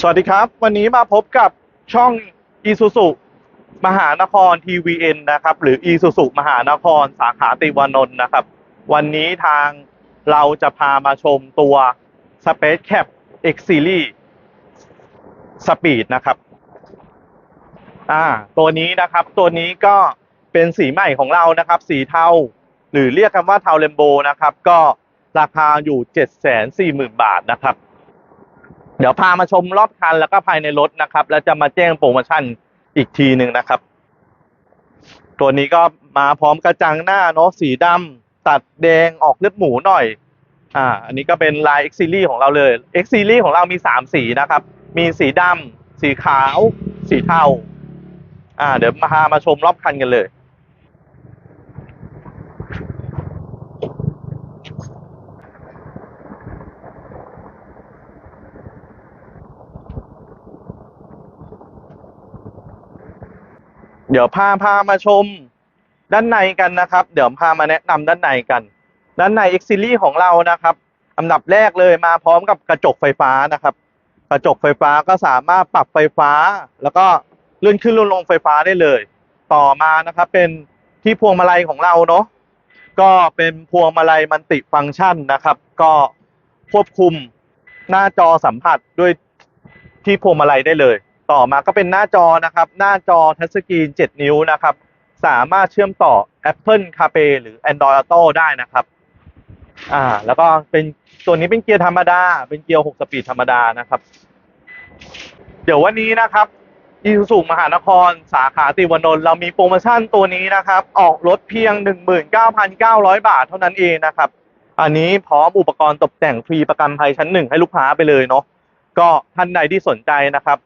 สวัสดีครับ วันนี้มาพบกับช่อง Isuzu มหานคร TVN นะครับ หรือ Isuzu มหานคร สาขาติวานนท์นะครับ วันนี้ทางเราจะพามาชมตัว Space Cap X Series Speed นะครับอ่าตัวนี้นะครับตัวนี้ก็เป็นสีใหม่ของเรานะครับ สีเทาหรือเรียกกันว่าเทาเลมโบนะครับ ก็ราคาอยู่ 740,000 บาทนะครับ เดี๋ยวพามาชมรอบคันแล้วก็ภายในรถนะครับ แล้วจะมาแจ้งโปรโมชั่นอีกทีหนึ่งนะครับ ตัวนี้ก็มาพร้อมกระจังหน้าเนาะสีดำตัดแดงออกเลือดหมูหน่อย อ่า อันนี้ก็เป็นลาย X Series ของเราเลย X Series ของเรามีสามสีนะครับ มีสีดำสีขาว สีเทาอ่า เดี๋ยวมาพามาชมรอบคันกันเลย เดี๋ยวพาพามาชมด้านในกันนะครับ เดี๋ยวพามาแนะนำด้านในกัน ด้านใน X Series ของเรานะครับอันดับแรกเลยมาพร้อมกับกระจกไฟฟ้านะครับ กระจกไฟฟ้าก็สามารถปรับไฟฟ้า แล้วก็เลื่อนขึ้นเลื่อนลงไฟฟ้าได้เลย ต่อมานะครับ เป็นที่พวงมาลัยของเราเนาะก็เป็นพวงมาลัยมันติฟังก์ชันนะครับ ก็ควบคุมหน้าจอสัมผัสด้วยที่พวงมาลัยได้เลย ต่อมาก็เป็นหน้าจอนะครับ หน้าจอทัชสกรีน 7 นิ้วนะครับ สามารถเชื่อมต่อ Apple CarPlay หรือ Android Auto ได้นะครับอ่าแล้วก็เป็นตัวนี้เป็นเกียร์ธรรมดา เป็นเกียร์6สปีดธรรมดานะครับ เดี๋ยววันนี้นะครับอีซูซูมหานคร สาขาติวานนท์เรามีโปรโมชั่นตัวนี้นะครับ ออกรถเพียง 19,900 บาทเท่านั้นเองนะครับ อันนี้พร้อมอุปกรณ์ตกแต่งฟรีประกันภัยชั้นหนึ่งให้ลูกค้าไปเลยเนาะก็ท่านใดที่สนใจนะครับ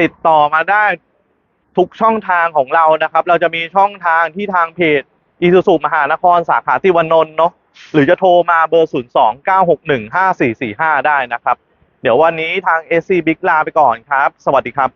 ติดต่อมาได้ทุกช่องทางของเรานะครับ เราจะมีช่องทางที่ทางเพจอีสุสุมหานครสาขาติวานนท์เนาะหรือจะโทรมาเบอร์ 0 2 9 6 1 5 4 4 5 ได้นะครับ เดี๋ยววันนี้ทาง SC Big ลาไปก่อนครับ สวัสดีครับ